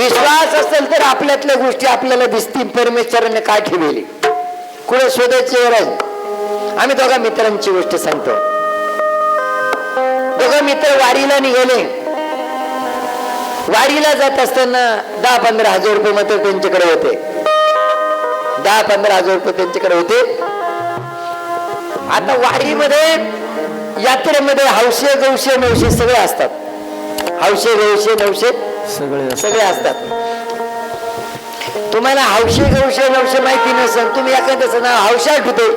विश्वास असेल तर आपल्यातल्या गोष्टी आपल्याला दिसतील. परमेश्वराने काय ठेवली कुठे शोधायची गरज? आम्ही दोघा मित्रांची गोष्ट सांगतो. दोघं मित्र वारीला निघाले. वारीला जात असताना दहा पंधरा हजार रुपये मात्र त्यांच्याकडे होते. दहा पंधरा हजार रुपये त्यांच्याकडे होते. आता वारीमध्ये यात्रेमध्ये हौशे गौशे नवशे सगळे असतात. हौशे गौशे नवशे सगळे सगळे असतात. तुम्हाला हौशे गौशे नवशे माहिती नसेल तुम्ही एखाद्याचं नाव हौशा ठेवते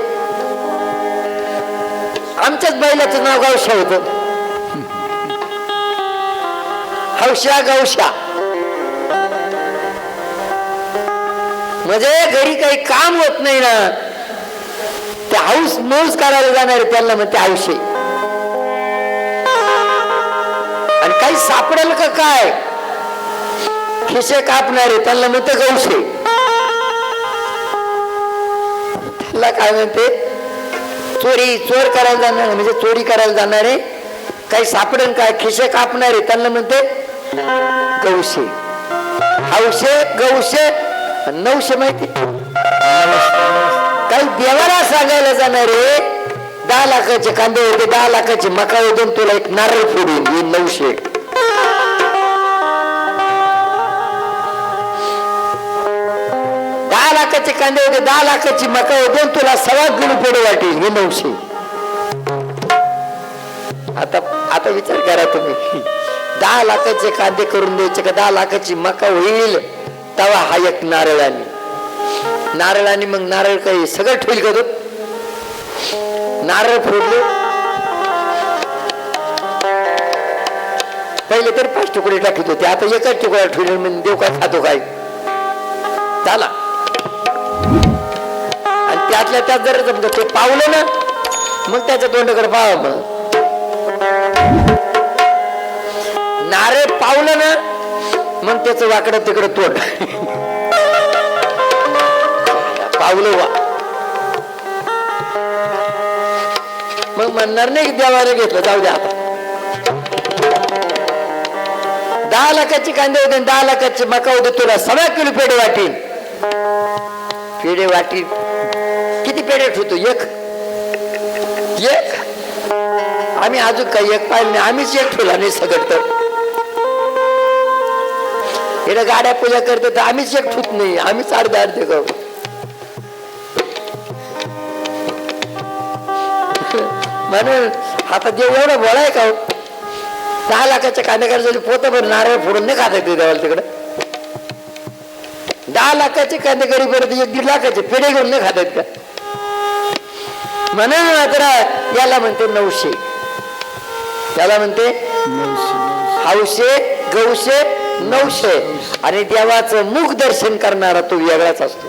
आमच्याच बैलाचं नाव गौशा होत. हौशा गौशा. म्हणजे घरी काही काम होत नाही ना ते हाऊस मौज करायला जाणारे त्यांना म्हणते हौशे. आणि काही सापडेल का काय? खिसे कापणारे त्यांना म्हणते गौसे त्याला काय म्हणते? चोरी चोर करायला जाणार म्हणजे चोरी करायला जाणारे काही सापडण काय? खिसे कापणारे त्यांना म्हणते गौशे हौशे गौशे नऊशे माहिती. काही देवाला सांगायला जाणारे दहा लाखाचे कांदे होते दहा लाखाचे मका होते तुला एक नारळ फोडून नऊशे. लाखाचे कांदे होते दहा लाखाची मका होते तुला सव्वा किलो पुढे वाटेल हे नऊशे आता आता विचार करा तुम्ही. दहा लाखाचे कांदे करून द्यायचे का दहा लाखाची मका होईल तेव्हा हा एक नारळाने. नारळाने मग नारळ काही सगळं ठेवल का तो? नारळ फोडले? पहिले तर पाच तुकडे टाकत होते आता एकच तुकडा ठेवले म्हणजे देव काय खातो काय? झाला. त्यातल्या त्यात जर समजा ते पावलं ना मग त्याच्या तोंडाकडे पाहा मग नारे पावलं ना मग त्याचं वाकडं तिकडं तोंड. पावलं वा. मग म्हणणार नाही देवाने घेतलं जाऊ द्या आता. दहा लाखाची कांदे होते आणि दहा लाखाची मका होते तुला सगळ्या किलो पेढे वाटीन. पेढे वाटीन. किती पेढे होतो एक. एक. आम्ही अजून काही एक पाहिलं नाही. आम्हीच एक ठेवला नाही सगळं तर. इकडे गाड्या पूजा करते तर आम्हीच एक ठूत नाही. आम्हीच अर्धे अर्धे करू. म्हणून आता देव एवढं बोलाय का हो? दहा लाखाच्या कांद्याकडे पोत भर नारळ फोडून नाही खाता येते देवाला तिकडे. दहा लाखाचे कांदेकरी परत एक दीड लाखाचे पेढे घेऊन नाही खात का? म्हणून मात्र याला म्हणते नऊशे. त्याला म्हणते हौशे गौशे नऊशे. आणि देवाचं मुख दर्शन करणारा तो वेगळाच असतो.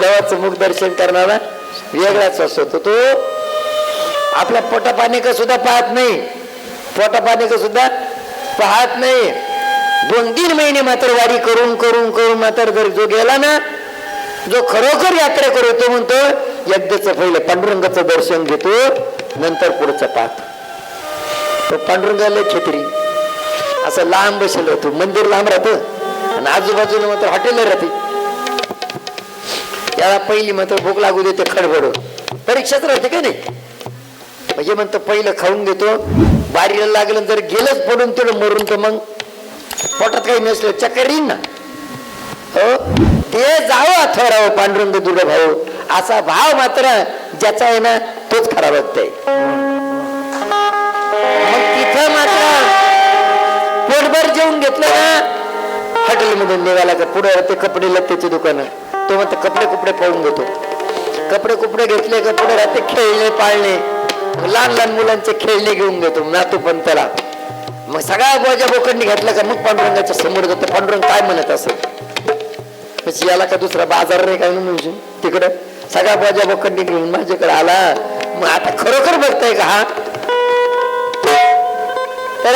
देवाचं मुख दर्शन करणारा वेगळाच असतो. तो तो आपल्या पोटापाणीक सुद्धा पाहत नाही. पोटापाणीक सुद्धा पाहत नाही. दोन तीन महिने मात्र वारी करून करून करून मात्र जर जो गेला ना जो खरोखर यात्रा करतो म्हणतो यज्ञचं पहिलं पांडुरंगाचं दर्शन घेतो नंतर पुढचा पाहतो. तो पांडुरंगाला छत्री. असं लांब बसलं होतो. मंदिर लांब राहतं. आणि आजूबाजूला मात्र हॉटेल राहते. त्याला पहिली मात्र भूक लागू देते खडबड. परीक्षाच राहते का नाही? म्हणजे म्हणतो पहिलं खाऊन घेतो. बारीला लागलं जर गेलंच पडून तेवढं मरून तर मग पोटात काही नसलं. चक्कर येईन ना. हो? ते जावं अथोराव पांडुरंग दुर्ग भाऊ. असा भाव मात्र ज्याचा आहे ना तोच खरा बघताय. मग तिथं मात्र पोटभर जेवून घेतलं ना हॉटेलमधून निघाला का पुढे ते कपडे लत्तेचे दुकान. तो मग कपडे कुपडे पळून घेतो. कपडे कुपडे घेतले का पुढे राहते खेळणे पाळणे. लहान लहान मुलांचे खेळणे घेऊन घेतो नातू पण त्याला. मग सगळ्या बोजा बोकडणी घेतलं का मग पांडुरंगाच्या समोर जातो. पांडुरंग काय म्हणत असत म्हणजे याला का दुसरा बाजार नाही काय म्हणजे? तिकडं सगळ्या बाजा बोकडणी घेऊन माझ्याकडे आला. मग आता खरोखर बघताय का हा? तर